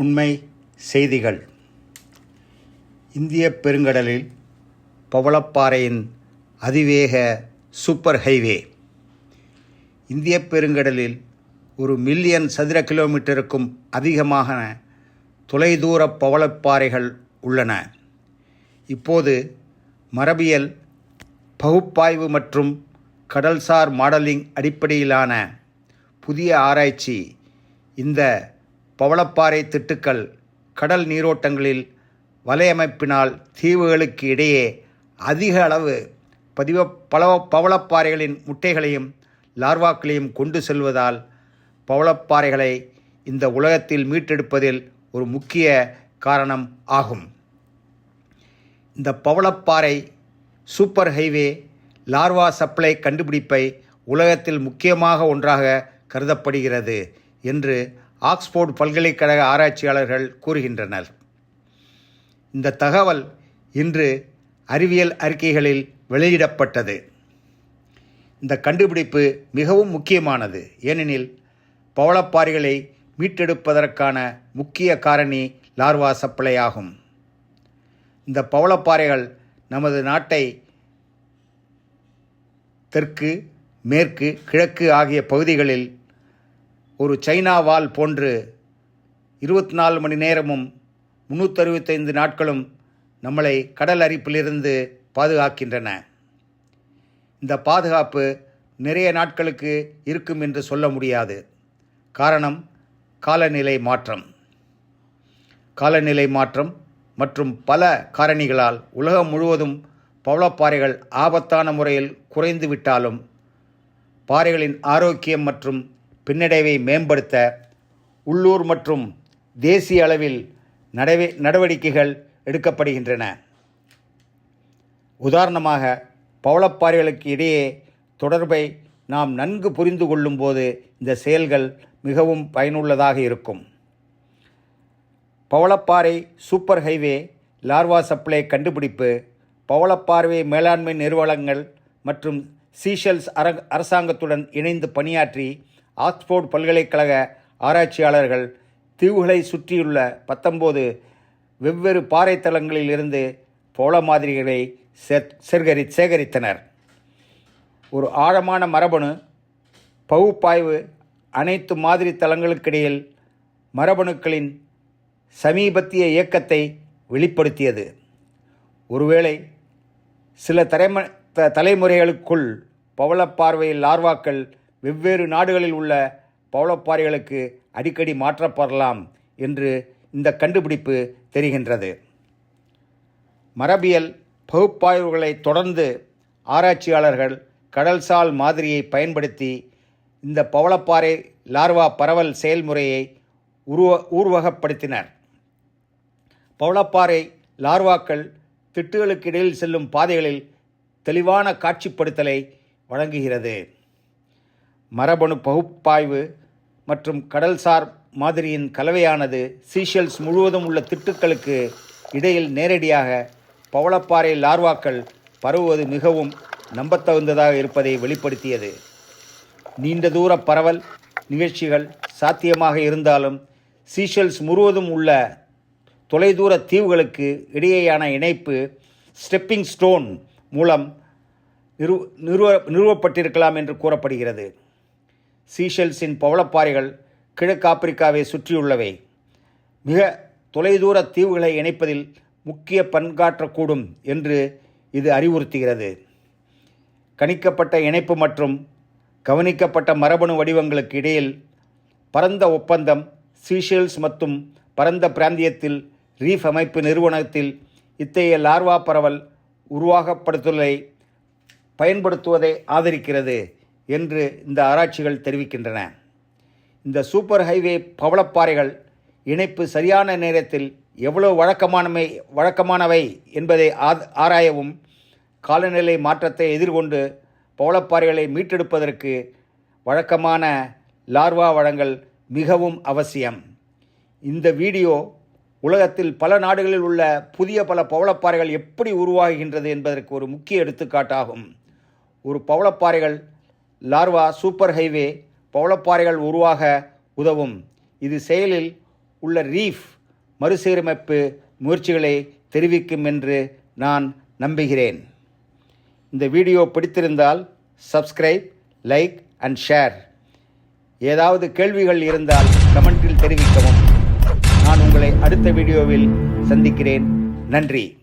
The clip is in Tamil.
உண்மை செய்திகள். இந்திய பெருங்கடலில் பவளப்பாறையின் அதிவேக சூப்பர் ஹைவே. இந்திய பெருங்கடலில் ஒரு மில்லியன் சதுர கிலோமீட்டருக்கும் அதிகமான தொலைதூர பவளப்பாறைகள் உள்ளன. இப்போது மரபியல் பகுப்பாய்வு மற்றும் கடல்சார் மாடலிங் அடிப்படையிலான புதிய ஆராய்ச்சி இந்த பவளப்பாறை திட்டுக்கள் கடல் நீரோட்டங்களில் வலையமைப்பினால் தீவுகளுக்கு இடையே அதிக அளவு பதிவ பல பவளப்பாறைகளின் முட்டைகளையும் லார்வாக்களையும் கொண்டு செல்வதால் பவளப்பாறைகளை இந்த உலகத்தில் மீட்டெடுப்பதில் ஒரு முக்கிய காரணம் ஆகும். இந்த பவளப்பாறை சூப்பர் ஹைவே லார்வா சப்ளை கண்டுபிடிப்பை உலகத்தில் முக்கியமாக ஒன்றாக கருதப்படுகிறது என்று ஆக்ஸ்போர்டு பல்கலைக்கழக ஆராய்ச்சியாளர்கள் கூறுகின்றனர். இந்த தகவல் இன்று அறிவியல் அறிக்கைகளில் வெளியிடப்பட்டது. இந்த கண்டுபிடிப்பு மிகவும் முக்கியமானது. ஏனெனில் பவளப்பாறைகளை மீட்டெடுப்பதற்கான முக்கிய காரணி லார்வா சப்ளை ஆகும் இந்த பவளப்பாறைகள் நமது நாட்டை தெற்கு மேற்கு கிழக்கு ஆகிய பகுதிகளில் ஒரு சைனா வால் போன்று இருபத்தி நாலு மணி நேரமும் முந்நூற்றறுபத்தைந்து நாட்களும் நம்மளை கடல் அரிப்பிலிருந்து பாதுகாக்கின்றன. இந்த பாதுகாப்பு நிறைய நாட்களுக்கு இருக்கும் என்று சொல்ல முடியாது. காரணம் காலநிலை மாற்றம். காலநிலை மாற்றம் மற்றும் பல காரணிகளால் உலகம் முழுவதும் பவளப்பாறைகள் ஆபத்தான முறையில் குறைந்து விட்டாலும் பாறைகளின் ஆரோக்கியம் மற்றும் பின்னடைவை மேம்படுத்த உள்ளூர் மற்றும் தேசிய அளவில் நடவே நடவடிக்கைகள் எடுக்கப்படுகின்றன. உதாரணமாக பவளப்பாறைகளுக்கு இடையே தொடர்பை நாம் நன்கு புரிந்து கொள்ளும்போது இந்த செயல்கள் மிகவும் பயனுள்ளதாக இருக்கும். பவளப்பாறை சூப்பர் ஹைவே லார்வா சப்ளை கண்டுபிடிப்பு பவளப்பாறை மேலாண்மை நிறுவனங்கள் மற்றும் சீஷல்ஸ் அரசாங்கத்துடன் இணைந்து பணியாற்றி ஆக்ஸ்போர்ட் பல்கலைக்கழக ஆராய்ச்சியாளர்கள் தீவுகளை சுற்றியுள்ள பத்தொம்போது வெவ்வேறு பாறைத்தளங்களில் இருந்து பவள மாதிரிகளை சேகரி சேகரித்தனர். ஒரு ஆழமான மரபணு பகுப்பாய்வு அனைத்து மாதிரி தளங்களுக்கிடையில் மரபணுக்களின் சமீபத்திய இயக்கத்தை வெளிப்படுத்தியது. ஒருவேளை சில தலைம த தலைமுறைகளுக்குள் பவளப்பார்வையில் லார்வாக்கள் வெவ்வேறு நாடுகளில் உள்ள பவளப்பாறைகளுக்கு அடிக்கடி மாற்றப்படலாம் என்று இந்த கண்டுபிடிப்பு தெரிகின்றது. மரபியல் பகுப்பாய்வுகளை தொடர்ந்து ஆராய்ச்சியாளர்கள் கடல்சால் மாதிரியை பயன்படுத்தி இந்த பவளப்பாறை லார்வா பரவல் செயல்முறையை உருவ ஊர்வகப்படுத்தினர் பவளப்பாறை லார்வாக்கள் திட்டுகளுக்கு இடையில் செல்லும் பாதைகளில் தெளிவான காட்சிப்படுத்தலை வழங்குகிறது. மரபணு பகுப்பாய்வு மற்றும் கடல்சார் மாதிரியின் கலவையானது சீஷல்ஸ் முழுவதும் உள்ள திட்டுக்களுக்கு இடையில் நேரடியாக பவளப்பாறை லார்வாக்கள் பரவுவது மிகவும் நம்பத்தகுந்ததாக இருப்பதை வெளிப்படுத்தியது. நீண்ட தூர பரவல் நிகழ்ச்சிகள் சாத்தியமாக இருந்தாலும் சீஷல்ஸ் முழுவதும் உள்ள தொலைதூர தீவுகளுக்கு இடையேயான இணைப்பு ஸ்டெப்பிங் ஸ்டோன் மூலம் நிறுவ நிறுவ நிறுவப்பட்டிருக்கலாம் என்று கூறப்படுகிறது. சீஷெல்ஸின் பவளப்பாறைகள் கிழக்கு ஆப்பிரிக்காவை சுற்றியுள்ளவை. மிக தொலைதூர தீவுகளை இணைப்பதில் முக்கிய பங்காற்றக்கூடும் என்று இது அறிவுறுத்துகிறது. கணிக்கப்பட்ட இணைப்பு மற்றும் கவனிக்கப்பட்ட மரபணு வடிவங்களுக்கு இடையில் பரந்த ஒப்பந்தம் சீஷெல்ஸ் மற்றும் பரந்த பிராந்தியத்தில் ரீஃப் அமைப்பு நிறுவனத்தில் இத்தகைய லார்வா பரவல் உருவாக்கப்படுத்துவதை பயன்படுத்துவதை ஆதரிக்கிறது. என்று இந்த ஆராய்ச்சிகள் தெரிவிக்கின்றன. இந்த சூப்பர் ஹைவே பவளப்பாறைகள் இணைப்பு சரியான நேரத்தில் எவ்வளவு வழக்கமானமை வழக்கமானவை என்பதை ஆராயவும் காலநிலை மாற்றத்தை எதிர்கொண்டு பவளப்பாறைகளை மீட்டெடுப்பதற்கு வழக்கமான லார்வா வளங்கள் மிகவும் அவசியம். இந்த வீடியோ உலகத்தில் பல நாடுகளில் உள்ள புதிய பல பவளப்பாறைகள் எப்படி உருவாகின்றது என்பதற்கு ஒரு முக்கிய எடுத்துக்காட்டாகும். ஒரு பவளப்பாறைகள் லார்வா சூப்பர் ஹைவே பவளப்பாறைகள் உருவாக உதவும். இது செயலில் உள்ள ரீஃப் மறுசீரமைப்பு முயற்சிகளை தெரிவிக்கும் என்று நான் நம்புகிறேன். இந்த வீடியோ பிடித்திருந்தால் சப்ஸ்கிரைப் லைக் அண்ட் ஷேர். ஏதாவது கேள்விகள் இருந்தால் கமெண்டில் தெரிவிக்கவும். நான் உங்களை அடுத்த வீடியோவில் சந்திக்கிறேன். நன்றி.